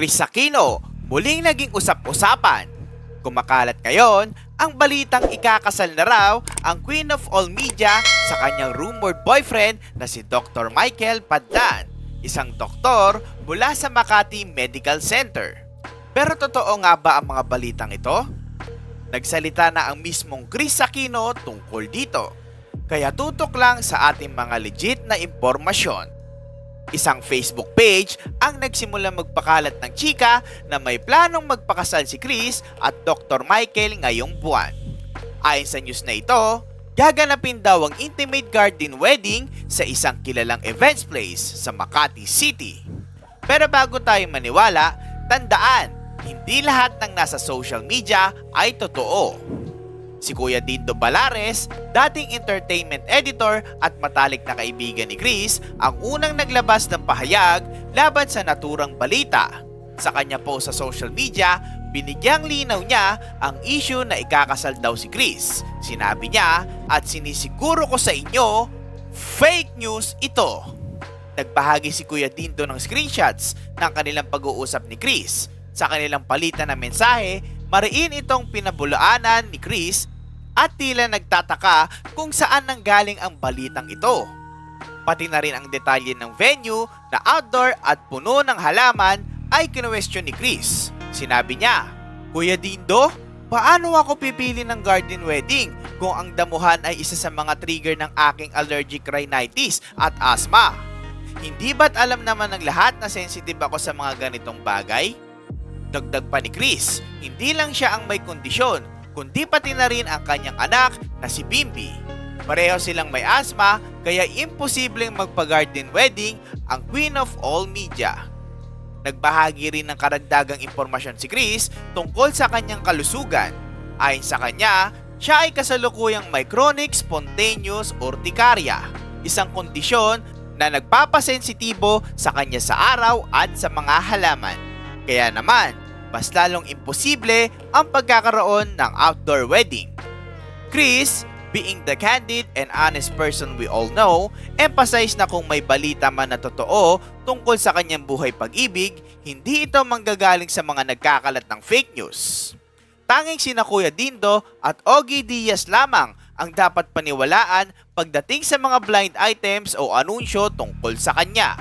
Chris Aquino muling naging usap-usapan. Kumakalat ngayon ang balitang ikakasal na raw ang Queen of All Media sa kanyang rumored boyfriend na si Dr. Michael Paddan, isang doktor mula sa Makati Medical Center. Pero totoo nga ba ang mga balitang ito? Nagsalita na ang mismong Chris Aquino tungkol dito. Kaya tutok lang sa ating mga legit na impormasyon. Isang Facebook page ang nagsimula magpakalat ng chika na may planong magpakasal si Chris at Dr. Michael ngayong buwan. Ayon sa news na ito, gaganapin daw ang intimate garden wedding sa isang kilalang events place sa Makati City. Pero bago tayo maniwala, tandaan, hindi lahat ng nasa social media ay totoo. Si Kuya Dindo Balares, dating entertainment editor at matalik na kaibigan ni Chris, ang unang naglabas ng pahayag laban sa naturang balita. Sa kanya post sa social media, binigyang linaw niya ang issue na ikakasal daw si Chris. Sinabi niya, at sinisiguro ko sa inyo, fake news ito. Nagbahagi si Kuya Dindo ng screenshots ng kanilang pag-uusap ni Chris. Sa kanilang palitan na mensahe, mariin itong pinabulaanan ni Chris at tila nagtataka kung saan nanggaling ang balitang ito. Pati na rin ang detalye ng venue na outdoor at puno ng halaman ay kinwestiyon ni Chris. Sinabi niya, Kuya Dindo, paano ako pipili ng garden wedding kung ang damuhan ay isa sa mga trigger ng aking allergic rhinitis at asthma? Hindi ba't alam naman ng lahat na sensitive ako sa mga ganitong bagay? Dagdag pa ni Chris, hindi lang siya ang may kondisyon, kundi pati na rin ang kanyang anak na si Bimbi. Pareho silang may asma, kaya imposibleng magpa-garden wedding ang Queen of All Media. Nagbahagi rin ng karagdagang impormasyon si Chris tungkol sa kanyang kalusugan. Ayon sa kanya, siya ay kasalukuyang may chronic spontaneous urticaria, isang kondisyon na nagpapasensitibo sa kanya sa araw at sa mga halaman. Kaya naman, mas lalong imposible ang pagkakaroon ng outdoor wedding. Chris, being the candid and honest person we all know, emphasize na kung may balita man na totoo tungkol sa kanyang buhay pag-ibig, hindi ito manggagaling sa mga nagkakalat ng fake news. Tanging sina Kuya Dindo at Ogie Diaz lamang ang dapat paniwalaan pagdating sa mga blind items o anunsyo tungkol sa kanya.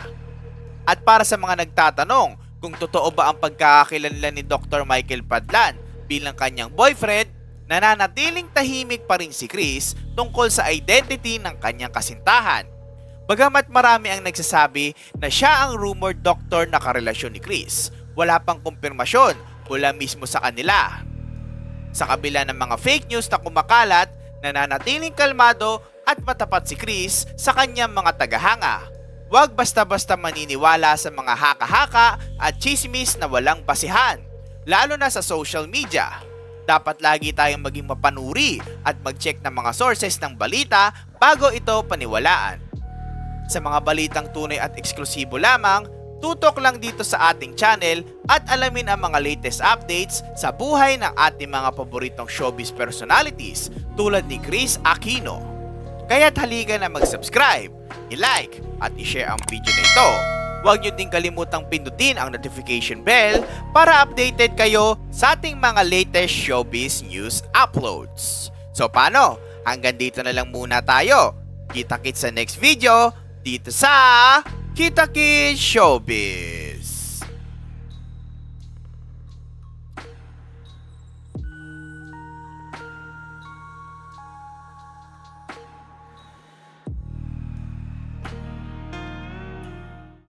At para sa mga nagtatanong kung totoo ba ang pagkakakilanlan ni Dr. Michael Padlan bilang kanyang boyfriend, nananatiling tahimik pa rin si Chris tungkol sa identity ng kanyang kasintahan. Bagamat marami ang nagsasabi na siya ang rumored doctor na karelasyon ni Chris, wala pang kumpirmasyon mula mismo sa kanila. Sa kabila ng mga fake news na kumakalat, nananatiling kalmado at matapat si Chris sa kanyang mga tagahanga. Huwag basta-basta maniniwala sa mga haka-haka at chismis na walang basihan, lalo na sa social media. Dapat lagi tayong maging mapanuri at mag-check ng mga sources ng balita bago ito paniwalaan. Sa mga balitang tunay at eksklusibo lamang, tutok lang dito sa ating channel at alamin ang mga latest updates sa buhay ng ating mga paboritong showbiz personalities tulad ni Chris Aquino. Kaya't halika na mag-subscribe, i-like at i-share ang video na ito. Huwag nyo din kalimutang pindutin ang notification bell para updated kayo sa ating mga latest showbiz news uploads. So paano? Hanggang dito na lang muna tayo. Kita-kits sa next video dito sa Kita Kids Showbiz.